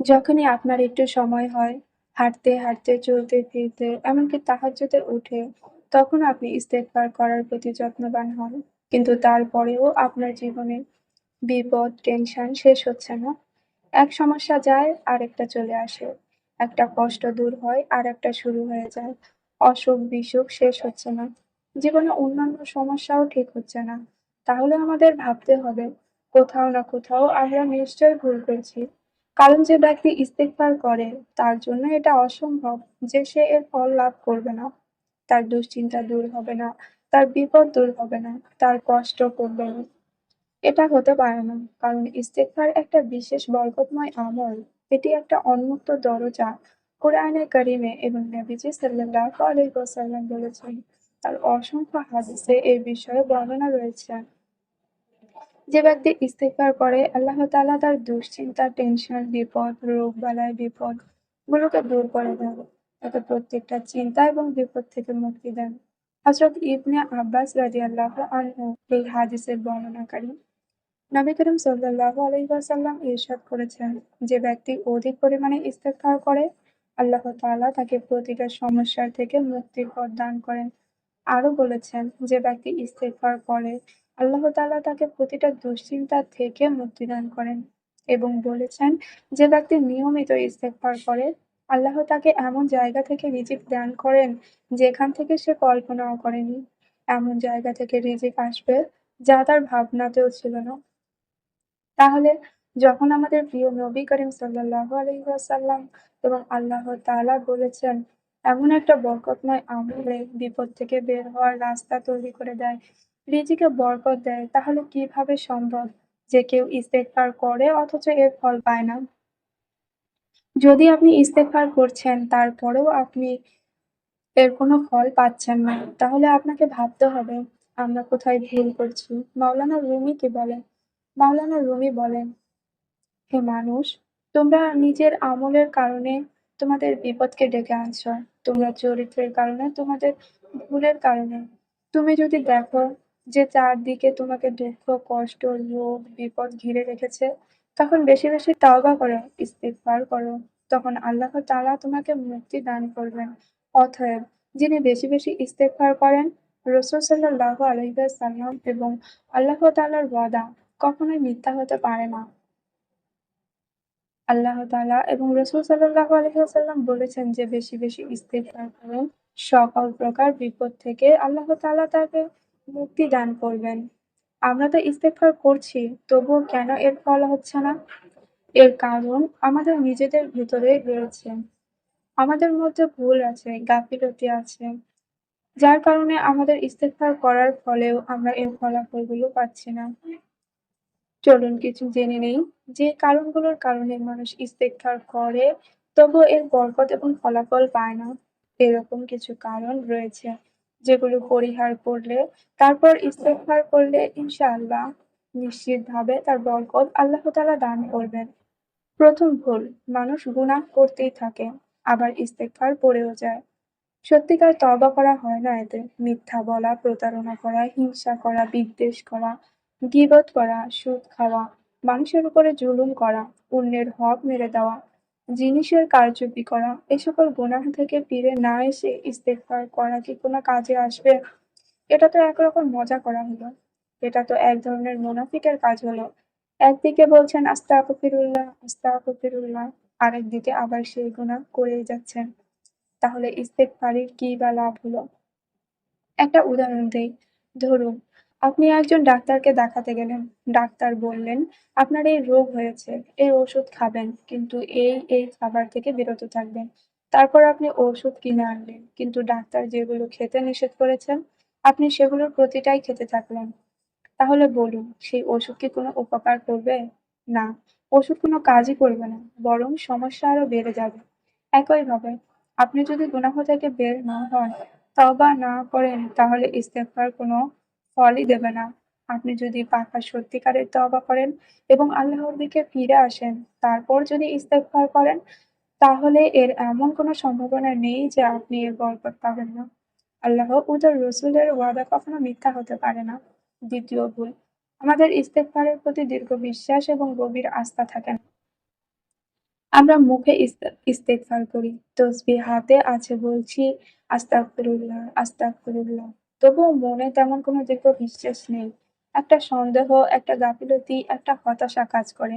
যখনই আপনার একটু সময় হয়, হাঁটতে, হাঁটতে, চলতে, ফিরতে, এমনকি তাহাজ্জুদে উঠে, তখন আপনি ইস্তেগফার করার প্রতি যত্নবান হন। কিন্তু তারপরেও আপনার জীবনে বিপদ, টেনশন শেষ হচ্ছে না। এক সমস্যা যায়, আরেকটা চলে আসে। একটা কষ্ট দূর হয়, আর একটা শুরু হয়ে যায়। অসুখ-বিসুখ শেষ হচ্ছে না। জীবনে অন্যান্য সমস্যাও ঠিক হচ্ছে না। তাহলে আমাদের ভাবতে হবে, কোথাও না কোথাও আমরা নিশ্চয়ই ভুল করছি। কারণ যে ব্যক্তি ইস্তেগফার করে, তার জন্য এটা অসম্ভব যে সে এর ফল লাভ করবে না। তার দুশ্চিন্তা দূর হবে না, তার বিপদ দূর হবে না, তার কষ্ট কমবে না। এটা হতে পারে না। কারণ ইস্তেগফার একটা বিশেষ বরকতময় আমল। এটি একটা উন্মুক্ত দরজা। কোরআনে কারিমে এবং নবীজি সাল্লাল্লাহু আলাইহি ওয়াসাল্লাম বলেছেন। তার অসংখ্য হাদিসে এ বিষয়ে বর্ণনা রয়েছে। যে ব্যক্তি ইস্তেগফার করে আল্লাহ তাআলা তার দুশ্চিন্তা, টেনশন, বিপদ, রোগ-বালাই, বিপদ গুলোকে দূর করে দেন। তাকে প্রত্যেকটা চিন্তা এবং বিপদ থেকে মুক্তি দেন। হযরত ইবনে আব্বাস রাদিয়াল্লাহু আনহু এই হাদিসের বর্ণনাকারী। নবী করিম সাল্লাল্লাহু আলাইহি ওয়াসাল্লাম ইরশাদ করেছেন, যে ব্যক্তি অধিক পরিমাণে ইস্তেগফার করে, আল্লাহ তাআলা তাকে প্রতিটা সমস্যার থেকে মুক্তির পথ দান করেন। আরও বলেছেন, যে ব্যক্তি ইস্তেগফার করে, আল্লাহ তাআলা তাকে প্রতিটা দুশ্চিন্তা থেকে মুক্তি দান করেন এবং বলেছেন, যে ব্যক্তি নিয়মিত ইস্তেগফার করে, আল্লাহ তাকে এমন জায়গা থেকে রিজিক দান করেন, যেখান থেকে সে কল্পনাও করেনি। এমন জায়গা থেকে রিজিক আসবে, যা তার ভাবনাতেও ছিল না। তাহলে যখন আমাদের প্রিয় নবী করিম সাল্লাল্লাহু আলাইহি ওয়াসাল্লাম এবং আল্লাহ তাআলা বলেছেন, এমন একটা বরকতময় আমলে বিপদ থেকে বের হওয়ার রাস্তা তৈরি করে দেয়, রিজিকে বরকত দেয়, তাহলে কীভাবে সম্ভব যে কেউ ইস্তেগফার করে অথচ এর ফল পায় না? যদি আপনি ইস্তেগফার করছেন, তারপরেও আপনি এর কোনো ফল পাচ্ছেন না, তাহলে আপনাকে ভাবতে হবে, আমরা কোথায় ভুল করছি। মাওলানা রুমি কি বলেন? মাওলানা রুমি বলেন, হে মানুষ! তোমরা নিজের আমলের কারণে তোমাদের বিপদকে ডেকে আনছ। তোমরা চরিত্রের কারণে, তোমাদের ভুলের কারণে। তুমি যদি দেখো যে চারদিকে তোমাকে দুঃখ, কষ্ট, রোগ, বিপদ ঘিরে রেখেছে, তখন বেশি, বেশি তাওবা করো, ইস্তেগফার করো। তখন আল্লাহ তাআলা তোমাকে মুক্তি দান করবেন। অতএব, যিনি বেশি, বেশি ইস্তেগফার করেন, রাসূল সাল্লাল্লাহু আলাইহি ওয়াসাল্লাম এবং আল্লাহ তাআলার ওয়াদা কখনোই মিথ্যা হতে পারে না। আল্লাহ তালা এবং রসুল সাল্লাল্লাহু আলাইহি ওয়াসাল্লাম বলেছেন যে বেশি, বেশি ইস্তেফার করুন, সকল প্রকার বিপদ থেকে আল্লাহ তাআলা তাকে মুক্তি দান করবেন। আমরা তো ইস্তেগফার করছি, তবুও কেন এর ফল হচ্ছে না? এর কারণ আমাদের নিজেদের ভেতরেই রয়েছে। আমাদের মধ্যে ভুল আছে, গাফিলতি আছে। যার কারণে আমাদের ইস্তেগফার করার ফলেও আমরা এর ফলাফলগুলো পাচ্ছি না। চলুন কিছু জেনে নেই, যে কারণগুলোর কারণে মানুষ ইস্তেগফার করে, তবুও এর বরকত এবং ফলাফল পায় না। এরকম কিছু কারণ রয়েছে, যেগুলো পরিহার করলে, তারপর ইস্তেগফার করলে ইনশাআল্লাহ নিশ্চিতভাবে তার বরকত আল্লাহ তাআলা দান করবেন। প্রথম ভুল, মানুষ গুনাহ করতেই থাকে, আবার ইস্তেগফার পড়েও যায়। সত্যিকার তওবা করা হয় না এতে। মিথ্যা বলা, প্রতারণা করা, হিংসা করা, বিদ্বেষ করা, গীবত করা, সুদ খাওয়া, মানুষের উপরে জুলুম করা, অন্যের হক মেরে দেওয়া, জিনিসের কারচুপি করা, এ সকল গুনাহ থেকে ফিরে না এসে ইস্তেগফার করা কি কোনো কাজে আসবে? এটা তো একরকম মজা করা হলো। এটা তো এক ধরনের মুনাফিকের কাজ হলো। একদিকে বলছেন আস্তাগফিরুল্লাহ, আস্তাগফিরুল্লাহ, আরেকদিকে আবার সেই গুনাহ করেই যাচ্ছেন। তাহলে ইস্তেগফারের কি বা লাভ হলো? একটা উদাহরণ দেই। ধরুন, আপনি একজন ডাক্তারকে দেখাতে গেলেন। ডাক্তার বললেন, আপনার এই রোগ হয়েছে, এই ওষুধ খাবেন, কিন্তু এই, এই খাবার থেকে বিরত থাকবেন। তারপর আপনি ওষুধ কিনে আনলেন, কিন্তু ডাক্তার যেগুলো খেতে নিষেধ করেছেন, আপনি সেগুলোর প্রতিটাই খেতে থাকলেন। তাহলে বলুন, সেই ওষুধ কি কোনো উপকার করবে? না, ওষুধ কোনো কাজই করবে না, বরং সমস্যা আরও বেড়ে যাবে। একইভাবে, আপনি যদি গুনাহ থেকে বের না হন, তওবা না করেন, তাহলে ইস্তেফার কোনো ফলই দেবে না। আপনি যদি পাকা সত্যিকারের তওবা করেন এবং আল্লাহর দিকে ফিরে আসেন, তারপর যদি ইস্তেগফার করেন, তাহলে এর এমন কোনো সম্ভাবনা নেই যে আপনি এর বরকত পাবেন না। আল্লাহ ও তার রাসূলের ওয়াদা কখনো মিথ্যা হতে পারে না। দ্বিতীয় ভুল, আমাদের ইস্তেগফারের প্রতি দীর্ঘ বিশ্বাস এবং গভীর আস্থা থাকে না। আমরা মুখে ইস্তে ইস্তেগফার করি। তসবি হাতে আছে বলছি আস্তাগফিরুল্লাহ, আস্তাগফিরুল্লাহ। তবুও মনে তেমন কোনো দৃঢ় বিশ্বাস নেই। একটা সন্দেহ, একটা গাফিলতি, একটা হতাশা কাজ করে।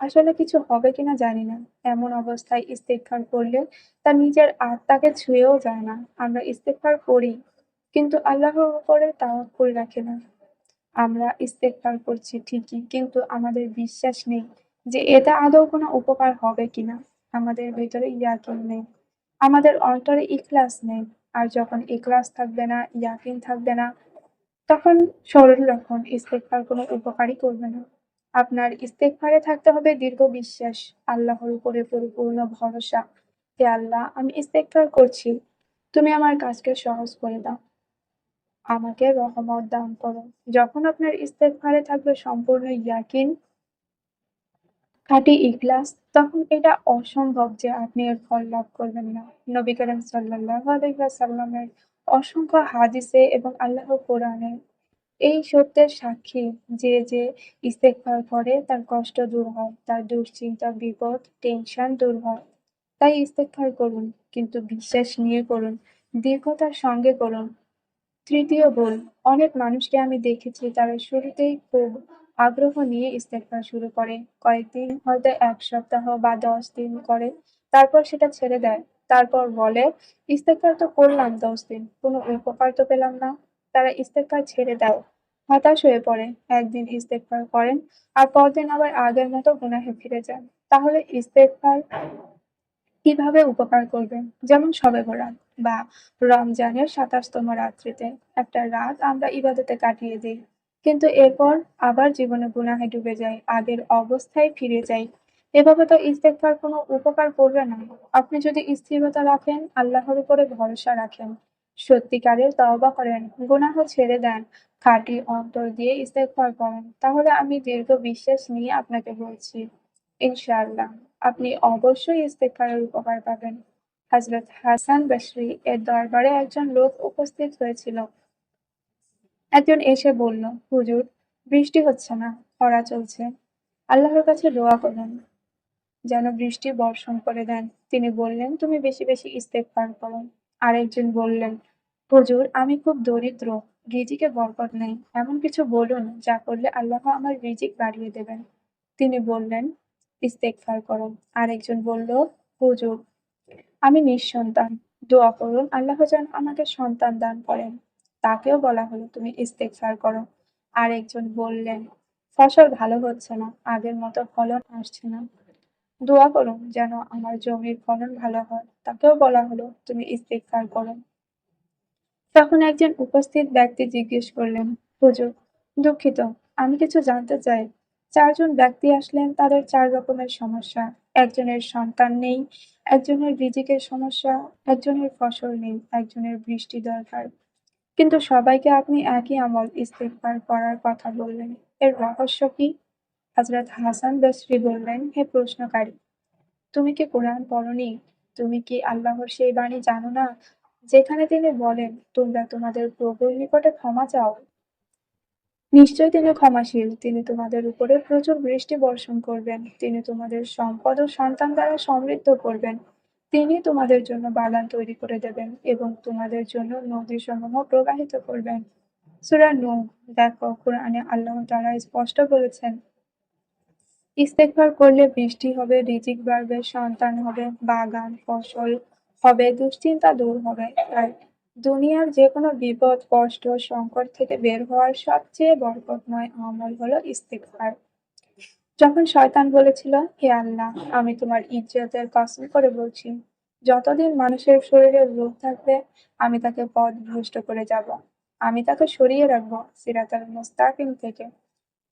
আসলে কিছু হবে কিনা জানি না। এমন অবস্থায় ইস্তেগফার করলে তা নিজের আত্মাকে ছুঁয়েও যায় না। আমরা ইস্তেগফার করি, কিন্তু আল্লাহর উপরে তাওয়াক্কুল রাখে না। আমরা ইস্তেগফার করছি ঠিকই, কিন্তু আমাদের বিশ্বাস নেই যে এটা আদৌ কোনো উপকার হবে কিনা। আমাদের ভেতরে ইয়াকিন নেই। আমাদের অন্তরে ইখলাস নেই। আর যখন ইখলাস থাকবে না, ইয়াকিন থাকবে না, তখন সরল লক্ষণ ইস্তেগফার কোনো উপকারই করবে না। আপনার ইস্তেগফারে থাকতে হবে দীর্ঘ বিশ্বাস, আল্লাহর উপরে পরিপূর্ণ ভরসা। হে আল্লাহ, আমি ইস্তেগফার করছি। তুমি আমার কাজকে সহজ করে দাও। আমাকে রহমত দান করো। যখন আপনার ইস্তেগফারে থাকবে সম্পূর্ণ ইয়াকিন খাঁটি ইখলাস, তখন এটা অসম্ভব যে আপনি এর ফল লাভ করবেন না। নবী করিম সাল্লাল্লাহু আলাইহি ওয়াসাল্লামের অসংখ্য হাদিসে এবং আল্লাহ কোরআনে এই সত্যের সাক্ষী যে, যে ইস্তেগফার করে তার কষ্ট দূর হয়, তার দুশ্চিন্তা, বিপদ, টেনশন দূর হয়। তাই ইস্তেগফার করুন, কিন্তু বিশ্বাস নিয়ে করুন, দীর্ঘতার সঙ্গে করুন। তৃতীয় ভুল, অনেক মানুষকে আমি দেখেছি তারা শুরুতেই খুব আগ্রহ নিয়ে ইস্তেগফার শুরু করে। কয়েকদিন হয়তো এক সপ্তাহ বা ১০ দিন করে, তারপর সেটা ছেড়ে দেয়। তারপর বলে, "ইস্তেগফার তো করলাম ১০ দিন, কোনো উপকার তো পেলাম না।" তারা ইস্তেগফার ছেড়ে দেয়, হতাশ হয়ে পড়ে। একদিন ইস্তেগফার করেন, আর পরদিন আবার আগের মতো গুনাহে ফিরে যান। তাহলে ইস্তেগফার কীভাবে উপকার করবে? যেমন শবে বরাত বা রমজানের সাতাশতম রাত্রিতে একটা রাত আমরা ইবাদতে কাটিয়ে দেই। কিন্তু এরপর আবার জীবনে গুনাহে ডুবে যাই, আগের অবস্থায় ফিরে যাই। এভাবে তো ইস্তেগফার কোনো উপকার করবে না। আপনি যদি স্থিরতা রাখেন, আল্লাহর উপরে ভরসা রাখেন, সত্যিকারের তওবা করেন, গুনাহ ছেড়ে দেন, খাঁটি অন্তর দিয়ে ইস্তেগফার করেন, তাহলে আমি দীর্ঘ বিশ্বাস নিয়ে আপনাকে বলছি, ইনশাআল্লাহ আপনি অবশ্যই ইস্তেগফারের উপকার পাবেন। হযরত হাসান বসরি এর দরবারে একজন লোক উপস্থিত হয়েছিল। একজন এসে বলল, "হুজুর, বৃষ্টি হচ্ছে না, খরা চলছে। আল্লাহর কাছে দোয়া করুন, যেন বৃষ্টি বর্ষণ করে দেন।" তিনি বললেন, "তুমি বেশি, বেশি ইস্তেগফার করো।" আরেকজন বললেন, "হুজুর, আমি খুব দরিদ্র, রিজিকে বরকত নেই। এমন কিছু বলুন, যা করলে আল্লাহ আমার রিজিক বাড়িয়ে দেবেন।" তিনি বললেন, "ইস্তেগফার করো।" আরেকজন বলল, "হুজুর, আমি নিঃসন্তান। দোয়া করুন আল্লাহ যেন আমাকে সন্তান দান করেন।" তাকেও বলা হলো, "তুমি ইস্তেগফার করো।" আরেকজন বললেন, "ফসল ভালো হচ্ছে না, আগের মতো ফলন আসছে না। দোয়া করুন যেন আমার জমির ফলন ভালো হয়।" তাকেও বলা হলো, "তুমি ইস্তেগফার করো।" তখন একজন উপস্থিত ব্যক্তি জিজ্ঞেস করলেন, "হুজুর, দুঃখিত, আমি কিছু জানতে চাই।" চারজন ব্যক্তি আসলেন, তাদের চার রকমের সমস্যা। একজনের সন্তান নেই, একজনের রিজিকের সমস্যা, একজনের ফসল নেই, একজনের বৃষ্টি দরকার। কিন্তু সবাইকে আপনি একই আমল ইস্তেগফার করার কথা বললেন। এর রহস্য কি? হযরত হাসান বসরি বললেন, "হে প্রশ্নকারী, তুমি কি কোরআন পড়োনি? তুমি কি আল্লাহর সেই বাণী জানো না, যেখানে তিনি বলেন, তোমরা তোমাদের প্রভুর নিকটে ক্ষমা চাও? নিশ্চয়ই তিনি ক্ষমাশীল, তিনি তোমাদের উপরে প্রচুর বৃষ্টি বর্ষণ করবেন, তিনি তোমাদের সম্পদ ও সন্তান দ্বারা সমৃদ্ধ করবেন, তিনি তোমাদের জন্য বাগান তৈরি করে দেবেন এবং তোমাদের জন্য নদী সমূহ প্রবাহিত করবেন।" সূরা নূহ দেখো, কুরআনে আল্লাহ তাআলা স্পষ্ট বলেছেন, ইস্তেগফার করলে বৃষ্টি হবে, রিজিক বাড়বে, সন্তান হবে, বাগান, ফসল হবে, দুশ্চিন্তা দূর হবে। তাই দুনিয়ার যেকোনো বিপদ, কষ্ট, সংকট থেকে বের হওয়ার সবচেয়ে বরকতময় আমল হলো ইস্তেগফার। যখন শয়তান বলেছিল, "হে আল্লাহ, আমি তোমার ইজ্জতের কসম করে বলছি, যতদিন মানুষের শরীরে রূহ থাকবে, আমি তাকে পথভ্রষ্ট করে যাব। আমি তাকে সরিয়ে রাখব সিরাতাল মুস্তাকিম থেকে।"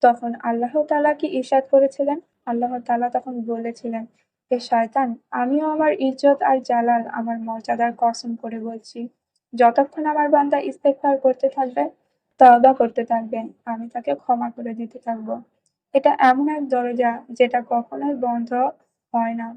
তখন আল্লাহ তাআলা কি ইরশাদ করেছিলেন? আল্লাহ তালা তখন বলেছিলেন, "হে শয়তান, আমিও আমার ইজ্জত আর জালাল, আমার মর্যাদার কসম করে বলছি, যতক্ষণ আমার বান্দা ইস্তেগফার করতে থাকবে, তওবা করতে থাকবে, আমি তাকে ক্ষমা করে দিতে থাকব। এটা এমন এক দরজা যেটা কখনোই বন্ধ হয় না।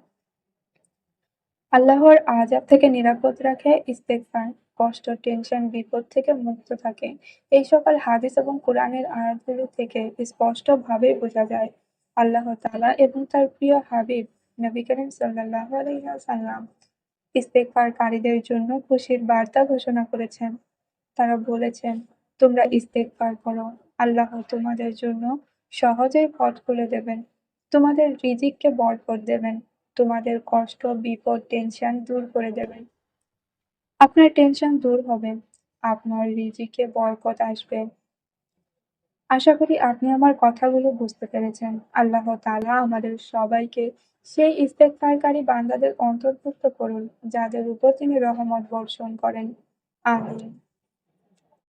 আল্লাহর আযাব থেকে নিরাপদ রাখে ইস্তেগফার। কষ্ট, টেনশন, বিপদ থেকে মুক্ত থাকে। এই সকল হাদিস এবং কুরআনের আয়াতগুলো থেকে স্পষ্টভাবে বোঝা যায়, আল্লাহ তাআলা এবং তার প্রিয় হাবিব নবী করিম সাল্লাল্লাহু আলাইহি ওয়াসাল্লাম ইস্তেগফারকারীদের জন্য খুশির বার্তা ঘোষণা করেছেন। তারা বলেছেন, তোমরা ইস্তেগফার করো, আল্লাহ তোমাদের জন্য সহজেই পথ খুলে দেবেন। তোমাদের রিজিককে বরকত দেবেন। তোমাদের কষ্ট, বিপদ, টেনশন দূর করে দেবেন। আপনার টেনশন দূর হবে। আপনার রিজিকে বরকত আসবে। আশা করি আপনি আমার কথাগুলো বুঝতে পেরেছেন। আল্লাহ তাআলা আমাদের সবাইকে সেই ইস্তেগফারকারী বান্দাদের অন্তর্ভুক্ত করুন, যাদের উপর তিনি রহমত বর্ষণ করেন। আমিন।